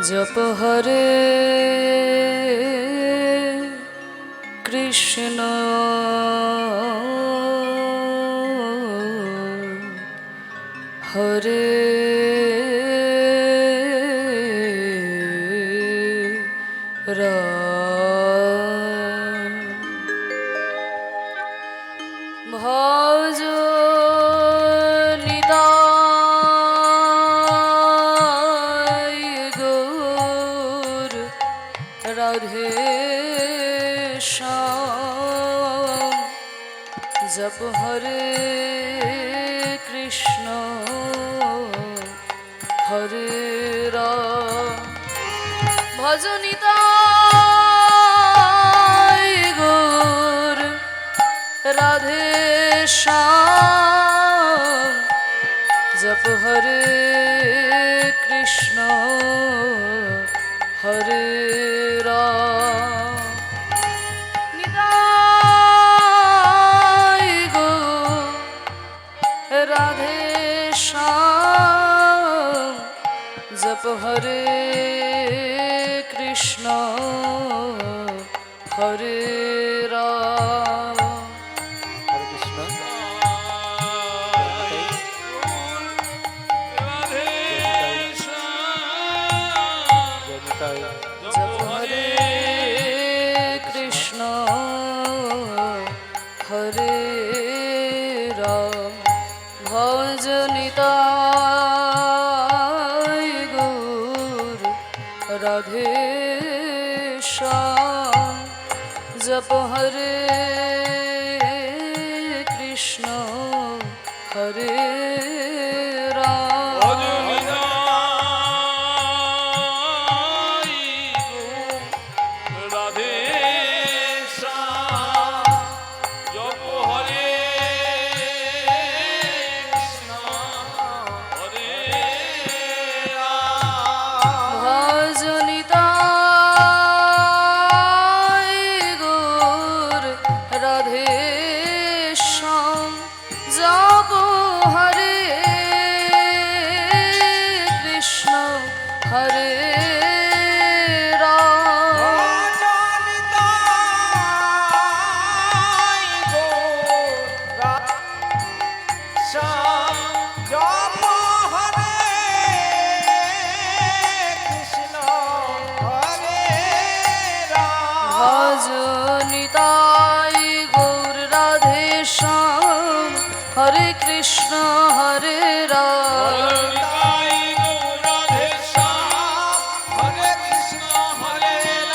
জপ হরে কৃষ্ণ। হরে রাধে শ্যাম জপ হরে কৃষ্ণ হরে রাম ভজনিতা গৌর রাধে শ্যাম জপ হরে কৃষ্ণ হরে নিতাই গৌর রাধে জপ হরে কৃষ্ণ হরে জপ হরে কৃষ্ণ হরে রাম। ভজনিতাই গৌর রাধে শ্যাম। জপ হরে কৃষ্ণ হরে হরে কৃষ্ণ, হরে রাম।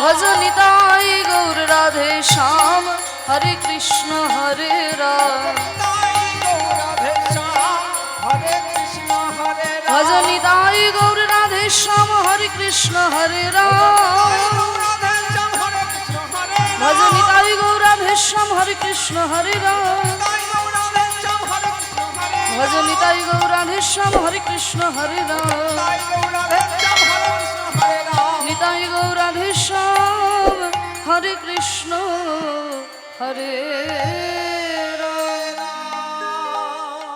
ভজনিতাই গৌর রাধে শ্যাম, হরে কৃষ্ণ, হরে রাম। ভজনিতাই গৌর রাধে শ্যাম, হরে কৃষ্ণ, হরে রাম। ভজনিতাই গৌর রাধে শ্যাম, হরে কৃষ্ণ, হরে রাম। ভজনিতাই গৌর গৌরাণী শ্যাম হরে কৃষ্ণ হরে রাম। নিতাই গৌরাধী রাধে শ্যাম হরে কৃষ্ণ হরে